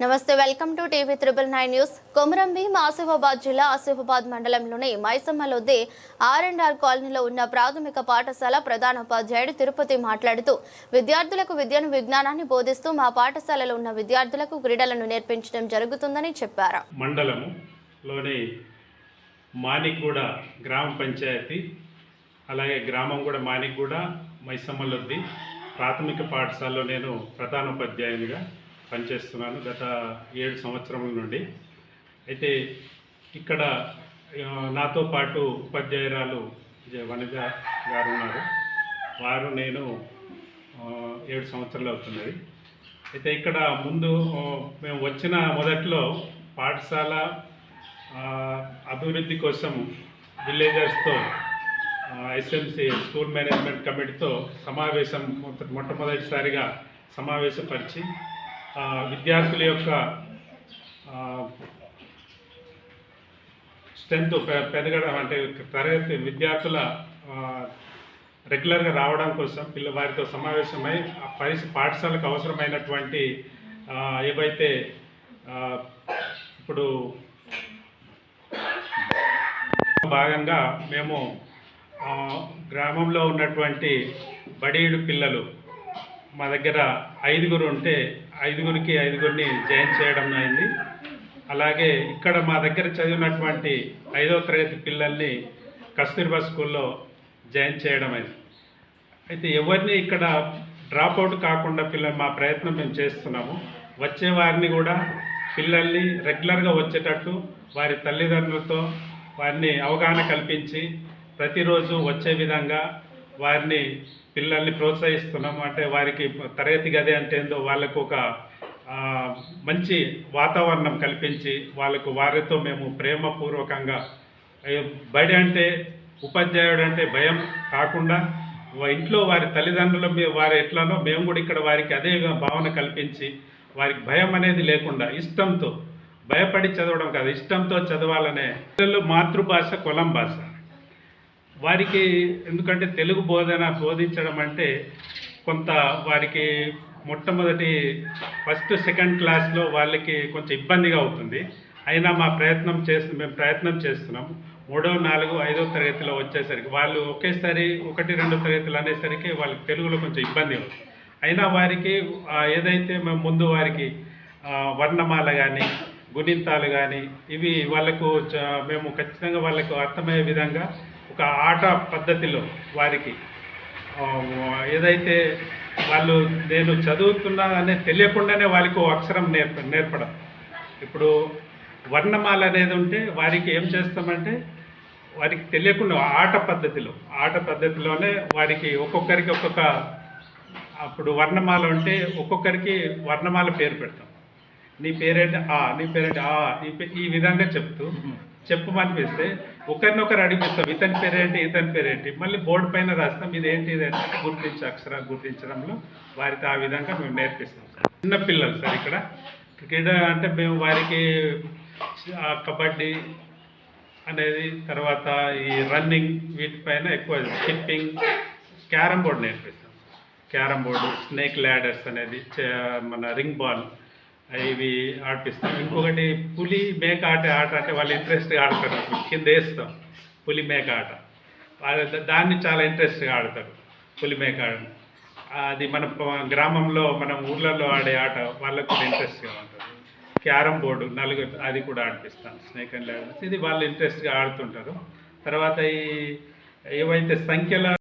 నమస్తే welcome to TV triple nine news. Komaram Bheem Asifabad జిల్లా ఆసిఫాబాద్ మండలంలోని మైసమ్మలోది ఆర్ అండ్ ఆర్ కాలనీలో ఉన్న ప్రాథమిక పాఠశాల ప్రధానోపాధ్యాయుడు తిరుపతి మాట్లాడుతూ విద్యార్థులకు విద్యను విజ్ఞానాన్ని బోధిస్తూ మా పాఠశాలలో ఉన్న విద్యార్థులకు క్రీడలను నేర్పించడం జరుగుతుందని చెప్పారు. మండలంలోని మానిగూడ గ్రామ పంచాయతీ అలాగే గ్రామం కూడా మానిగూడ మైసమ్మలొద్ది ప్రాథమిక పాఠశాలలో నేను ప్రధానోపాధ్యాయునిగా పనిచేస్తున్నాను గత ఏడు సంవత్సరముల నుండి. అయితే ఇక్కడ నాతో పాటు ఉపాధ్యాయురాలు వనజ గారు ఉన్నారు వారు నేను ఏడు సంవత్సరాలు అవుతున్నది. అయితే ఇక్కడ ముందు మేము వచ్చిన మొదట్లో పాఠశాల అభివృద్ధి కోసం విలేజర్స్తో ఎస్ఎంసి స్కూల్ మేనేజ్మెంట్ కమిటీతో సమావేశం మొట్టమొదటిసారిగా సమావేశపరిచి విద్యార్థుల యొక్క స్ట్రెంత్ పెరగడం అంటే తరగతి విద్యార్థుల రెగ్యులర్గా రావడం కోసం పిల్ల వారితో సమావేశమై ఆ పాఠశాలకు అవసరమైనటువంటి ఏవైతే ఇప్పుడు భాగంగా మేము గ్రామంలో ఉన్నటువంటి బడీడు పిల్లలు మా దగ్గర ఐదుగురు ఉంటే ఐదుగురికి ఐదుగురిని జాయిన్ చేయడం అయింది. అలాగే ఇక్కడ మా దగ్గర చదివినటువంటి ఐదో తరగతి పిల్లల్ని కస్తూర్బా స్కూల్లో జాయిన్ చేయడం అయింది. అయితే ఎవరిని ఇక్కడ డ్రాప్ అవుట్ కాకుండా పిల్లలు మా ప్రయత్నం మేము చేస్తున్నాము. వచ్చే వారిని కూడా పిల్లల్ని రెగ్యులర్గా వచ్చేటట్టు వారి తల్లిదండ్రులతో వారిని అవగాహన కల్పించి ప్రతిరోజు వచ్చే విధంగా వారిని పిల్లల్ని ప్రోత్సహిస్తున్నాము అంటే వారికి తరగతి గది అంటే ఏందో వాళ్ళకు ఒక మంచి వాతావరణం కల్పించి వాళ్ళకు వారితో మేము ప్రేమపూర్వకంగా బడి అంటే ఉపాధ్యాయుడు అంటే భయం కాకుండా ఇంట్లో వారి తల్లిదండ్రుల మీద వారు ఎట్లానో మేము కూడా ఇక్కడ వారికి అదే భావన కల్పించి వారికి భయం అనేది లేకుండా ఇష్టంతో భయపడి చదవడం కాదు ఇష్టంతో చదవాలనే పిల్లలు మాతృభాష కొలం భాష. వారికి ఎందుకంటే తెలుగు బోధన బోధించడం అంటే కొంత వారికి మొట్టమొదటి ఫస్ట్ సెకండ్ క్లాస్లో వాళ్ళకి కొంచెం ఇబ్బందిగా అవుతుంది. అయినా మా ప్రయత్నం చేస్తు మేము ప్రయత్నం చేస్తున్నాం. మూడో నాలుగు ఐదో తరగతిలో వచ్చేసరికి వాళ్ళు ఒకేసారి ఒకటి రెండో తరగతులు అనేసరికి వాళ్ళకి తెలుగులో కొంచెం ఇబ్బంది అవుతుంది. అయినా వారికి ఏదైతే మేము ముందు వారికి వర్ణమాల కానీ గుణింతాలు కానీ ఇవి వాళ్ళకు చ- మేము ఖచ్చితంగా వాళ్ళకు అర్థమయ్యే విధంగా ఒక ఆట పద్ధతిలో వారికి ఏదైతే వాళ్ళు నేను చదువుతున్నా అనే తెలియకుండానే వాళ్ళకు అక్షరం నేర్ప నేర్పడం. ఇప్పుడు వర్ణమాల అనేది ఉంటే వారికి ఏం చేస్తామంటే వారికి తెలియకుండా ఆట పద్ధతిలో ఆట పద్ధతిలోనే వారికి ఒక్కొక్కరికి ఒక్కొక్క అప్పుడు వర్ణమాల ఉంటే ఒక్కొక్కరికి వర్ణమాల పేరు పెడతాం. నీ పేరేంటి? ఆ నీ పేరేంటి? ఆ ఈ విధంగా చెప్తూ చెప్పమనిపిస్తే ఒకరినొకరు అడిగిస్తాం ఇతని పేరేంటి ఇతని పేరేంటి? మళ్ళీ బోర్డు పైన రాస్తాం ఇదేంటి ఇది అంటే గుర్తించి అక్షరాలు గుర్తించడంలో వారికి ఆ విధంగా మేము నేర్పిస్తాం సార్. చిన్న పిల్లలు సార్ ఇక్కడ. క్రీడ అంటే మేము వారికి కబడ్డీ అనేది తర్వాత ఈ రన్నింగ్ వీటిపైన ఎక్కువ స్కిప్పింగ్ క్యారమ్ బోర్డ్ నేర్పిస్తాం. క్యారమ్ బోర్డు స్నేక్ ల్యాడర్స్ అనేది మన రింగ్ బాల్ ఇవి ఆడిపిస్తాం ఇంకొకటి పులి మేక ఆట ఆట అంటే వాళ్ళు ఇంట్రెస్ట్గా ఆడతారు. కింద వేస్తాం. పులి మేక ఆట. దాన్ని చాలా ఇంట్రెస్ట్గా ఆడతారు. పులి మేక ఆట. అది మన గ్రామంలో మన ఊర్లలో ఆడే ఆట వాళ్ళకు కూడా ఇంట్రెస్ట్గా ఉంటుంది. క్యారం బోర్డు నలుగురు అది కూడా ఆడిపిస్తాం. Snake and ladders. ఇది వాళ్ళు ఇంట్రెస్ట్గా ఆడుతుంటారు. తర్వాత ఈ ఏవైతే సంఖ్యల